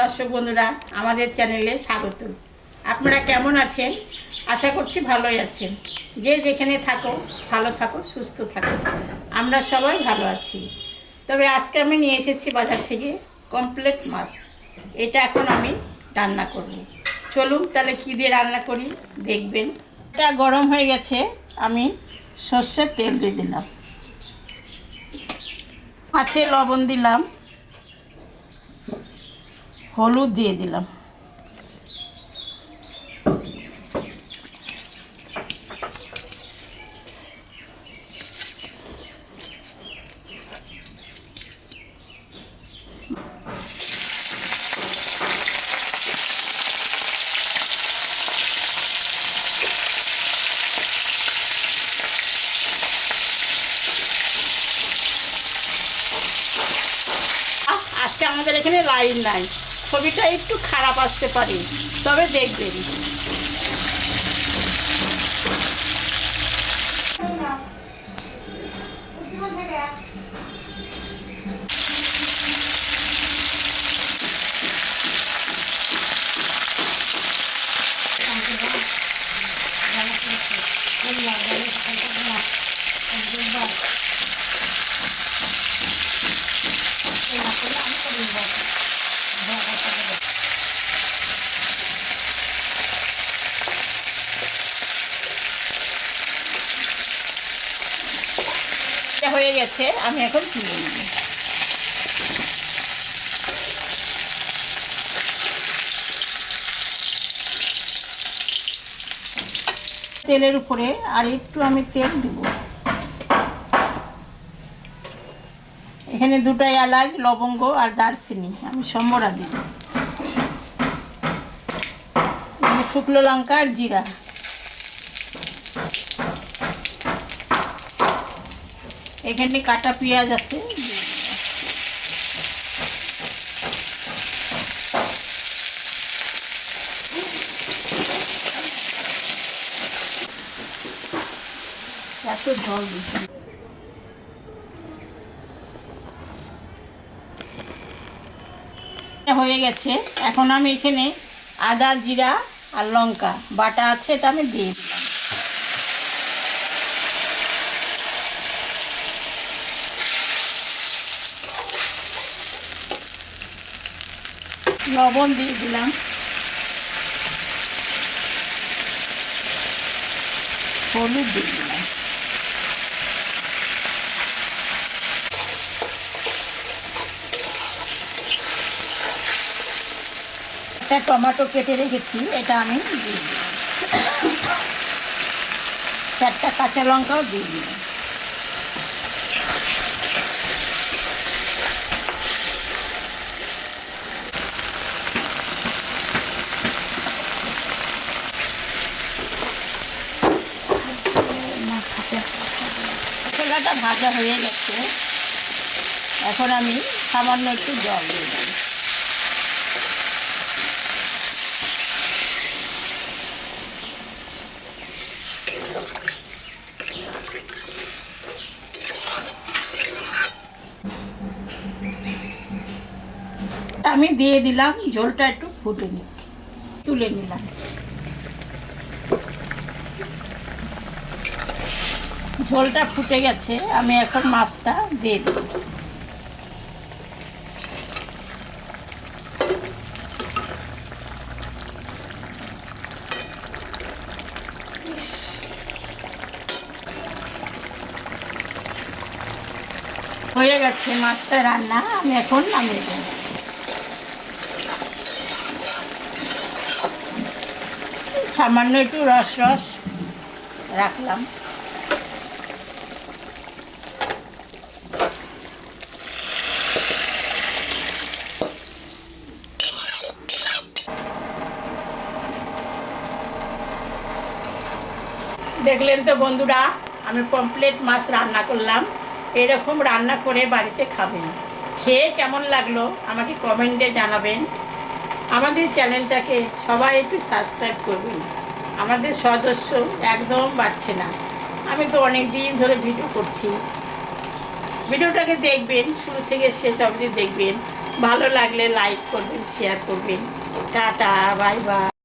দর্শক বন্ধুরা, আমাদের চ্যানেলে স্বাগত। আপনারা কেমন আছেন? আশা করছি ভালোই আছেন। যে যেখানে থাকো, ভালো থাকো, সুস্থ থাকো। আমরা সবাই ভালো আছি। তবে আজকে আমি নিয়ে এসেছি বাজার থেকে কমপ্লিট মাছ। এটা এখন আমি রান্না করব। চলুন তাহলে কী দিয়ে রান্না করি? দেখবেন। এটা গরম হয়ে গেছে। আমি সর্ষের তেল দিয়ে দিলাম। মাছে লবণ দিলাম। হলুদ দিয়ে দিলাম। আজকে আমাদের এখানে লাইন নাই। ছবিটা একটু খারাপ আসতে পারে তবে দেখবেন এটা হয়ে গেছে, আমি এখন তুলে নিব। তেলের উপরে আর একটু আমি তেল দিব। এখানে দুটো এলাচ, লবঙ্গ আর দারচিনি, আমি সম্বরা দিব। শুকনো লঙ্কা আর জিরা। এখানে কাটা পেঁয়াজ আছে। এত জল হয়ে গেছে। এখন আমি এখানে আদা, জিরা আর লঙ্কা। বাটা আছে এটা আমি দিয়ে দিলাম। লবণ দিয়ে দিলাম। হলুদ দিয়ে দিলাম। একটা টমেটো কেটে রেখেছি, এটা আমি দিয়ে দিলাম। চারটা কাঁচা লঙ্কাও দিয়ে দিলাম। মশলাটা ভাজা হয়ে গেছে। এখন আমি সামান্য একটু জল দিয়ে দিই আমি দিয়ে দিলাম, ঝোলটা একটু ফুটে নি তুলে নিলাম। ঝোলটা ফুটে গেছে, আমি এখন মাছটা দিয়ে দেব। হয়ে গেছে মাছটা রান্না, আমি এখন নামিয়ে দেব। সামান্য একটু রস রস রাখলাম। দেখলেন তো বন্ধুরা, আমি কমপ্লিট মাছ রান্না করলাম। এরকম রান্না করে বাড়িতে খাবেন। খেয়ে কেমন লাগল আমাকে কমেন্টে জানাবেন। আমাদের চ্যানেলটাকে সবাই একটু সাবস্ক্রাইব করবেন। আমাদের সদস্য একদম বাড়ছে না। আমি তো অনেক দিন ধরে ভিডিও করছি। ভিডিওটাকে দেখবেন, শুরু থেকে শেষ অবধি দেখবেন। ভালো লাগলে লাইক করবেন শেয়ার করবেন। Tata bye bye